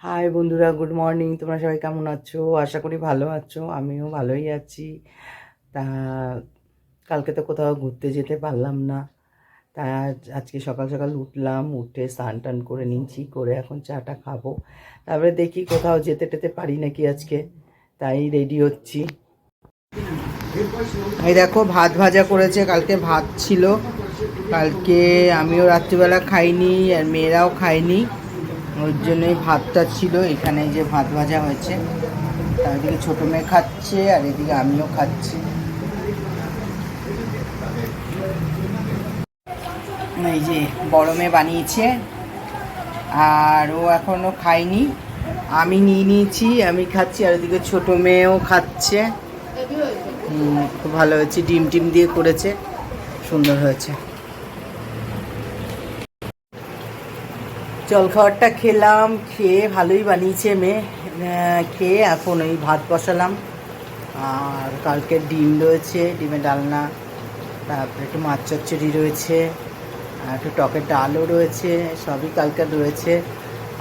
High বন্ধুরা good morning তোমরা সবাই কেমন আছো? আশা করি ভালো আছো। আমিও ভালোই আছি। তা, কালকে তো কোথাও ঘুরতে যেতে পারলাম না। তা, আজ- আজকে সকাল সকাল উঠলাম, উঠে স্নান টান করে নিয়েছি, করে এখন চাটা খাব। তারপরে দেখি কোথাও যেতে টেতে পারি নাকি আজকে। তাই রেডি হচ্ছি। এই দেখো, ভাত ভাজা করেছে, কালকে ভাত ছিল। কালকে আমিও রাত্রিবেলা খাইনি, আর মেয়েরাও খায়নি। ওর জন্যই ভাতটা ছিল এখানে যে ভাত ভাজা হয়েছে। আর এদিকে ছোটো মেয়ে খাচ্ছে, আর এদিকে আমিও খাচ্ছি। এই যে বড় মেয়ে বানিয়েছে, আর ও এখনও খায়নি। আমি নিয়ে নিয়েছি, আমি খাচ্ছি, আর এদিকে ছোটো মেয়েও খাচ্ছে। খুব ভালো হয়েছে, ডিম টিম দিয়ে করেছে। সুন্দর হয়েছে। জলখাবারটা খেলাম, খেয়ে ভালোই বানিয়েছে মেয়ে। খেয়ে এখন ওই ভাত বসালাম। আর কালকে ডিম রয়েছে, ডিমের ডালনা, তারপরে একটু মাছ চচ্চড়ি রয়েছে, আর একটু টকের ডালও রয়েছে, সবই কালকে রয়েছে।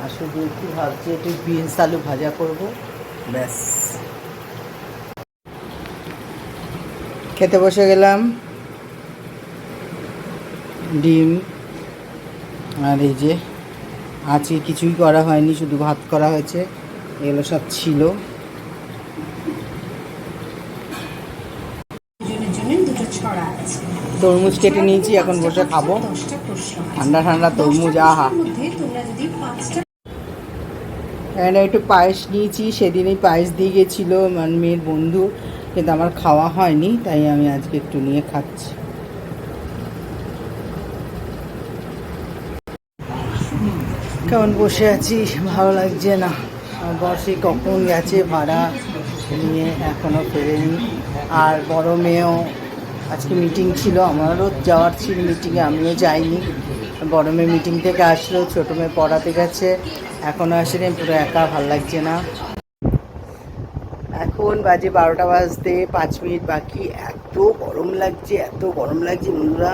আর শুধু একটু ভাবছি, একটু বিনস আলু ভাজা করব, ব্যাস। খেতে বসে গেলাম। ডিম, আর এই যে আজকে কিছুই করা হয়নি শুধু ভাত করা হয়েছে এগুলো সব ছিল। তরমুজ কেটে নিয়েছি এখন বসে খাব। ঠান্ডা ঠান্ডা তরমুজ আহা। এখানে একটু পায়েস নিয়েছি সেদিনই পায়েস দিয়ে গেছিল মানে মেয়ের বন্ধু কিন্তু আমার খাওয়া হয়নি তাই আমি আজকে একটু নিয়ে খাচ্ছি। কেমন বসে আছি, ভালো লাগছে না। বসে কখন গেছে ভাড়া নিয়ে এখনও ফেরেনি। আর বড় মেয়েও আজকে মিটিং ছিল, আমারও যাওয়ার ছিল মিটিংয়ে আমিও যাইনি। বড় মেয়ে মিটিং থেকে আসলো, ছোটো মেয়ে পড়াতে গেছে এখনও আসেনি, পুরো একা, ভালো লাগছে না। এখন বাজে বারোটা বাজতে পাঁচ মিনিট বাকি, এত গরম লাগছে, এত গরম লাগছে বন্ধুরা।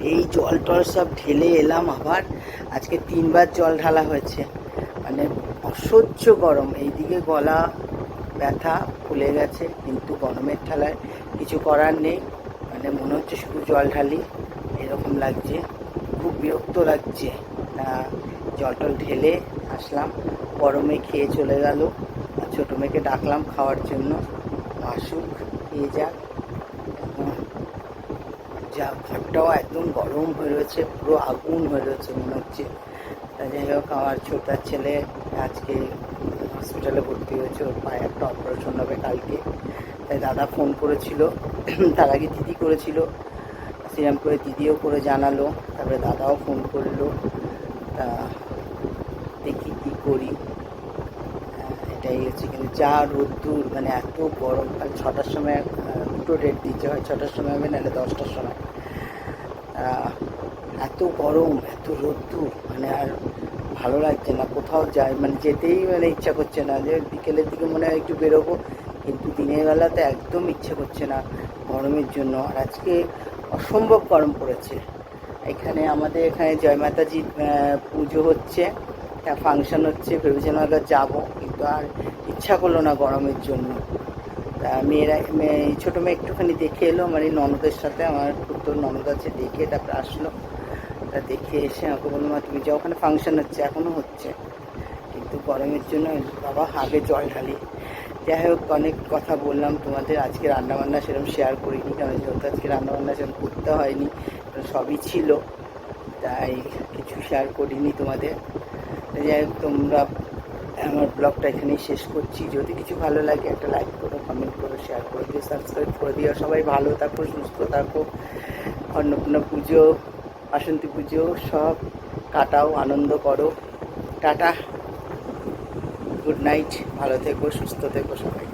এই জল টল সব ঢেলে এলাম আবার। আজকে তিনবার জল ঢালা হয়েছে। মানে অসহ্য গরম। এইদিকে গলা ব্যথা ফুলে গেছে, কিন্তু গরমের ঠেলায় কিছু করার নেই। মানে মনে হচ্ছে শুধু জল ঢালি, এরকম লাগছে। খুব বিরক্ত লাগছে। জল টল ঢেলে আসলাম। গরমে খেয়ে চলে গেল। আর ছোটো মেয়েকে ডাকলাম খাওয়ার জন্য। আসুক, খেয়ে যাক। যা ঘরটাও একদম গরম হয়ে রয়েছে, পুরো আগুন হয়ে রয়েছে মনে হচ্ছে। যাই হোক, আমার ছোটার ছেলে আজকে হসপিটালে ভর্তি হয়েছে, ওর পায়ে একটা অপারেশন হবে কালকে। তাই দাদা ফোন করেছিল, তার আগে দিদি করেছিল, সেরকম করে দিদিও করে জানালো, তারপরে দাদাও ফোন করল। তা দেখি কী করি। এটাই হচ্ছে কিন্তু যা রোদ্দুর মানে এত গরম, কাল ছটার সময় দুটো ডেট দিচ্ছে হয়, ছটার সময় হবে, নাহলে দশটার সময়। এত গরম, এত রোদ্দুর মানে আর ভালো লাগছে না। কোথাও যাই মানে যেতেই মানে ইচ্ছা করছে না যে বিকেলের দিকে মনে হয় একটু বেরোবো, কিন্তু দিনের বেলাতে একদম ইচ্ছে করছে না গরমের জন্য। আর আজকে অসম্ভব গরম পড়েছে। এখানে আমাদের এখানে জয় মাতাজি পুজো হচ্ছে ফাংশন হচ্ছে, ভেবেছিলাম একবার যাব, কিন্তু আর ইচ্ছা করল না গরমের জন্য। তা মেয়েরা, মেয়ে, ছোটো মেয়ে একটুখানি দেখে এলো। আমার এই ননদের সাথে, আমার পুত্র ননদ আছে, দেখে তারপরে আসলো। তা দেখে এসে আমাকে বলল, মা, তুমি যাও, ওখানে ফাংশন হচ্ছে এখনও হচ্ছে। কিন্তু গরমের জন্য বাবা আগে জল ঢালি। যাই হোক, অনেক কথা বললাম তোমাদের। আজকে রান্নাবান্না সেরকম শেয়ার করিনি, কারণ যেহেতু আজকে রান্নাবান্না সেরকম করতে হয়নি সবই ছিল। তাই কিছু শেয়ার করিনি তোমাদের। যাই হোক, তোমরা আমার ব্লগটা এখানেই শেষ করছি। যদি কিছু ভালো লাগে, একটা লাইক করো কমেন্ট করো শেয়ার করে দিও সাবস্ক্রাইব করে দিও। সবাই ভালো থাকো, সুস্থ থাকো। অন্নপূর্ণা পুজো, বাসন্তী পুজো, সব কাটাও, আনন্দ করো। টাটা। গুড নাইট ভালো থেকো, সুস্থ থেকো সবাই।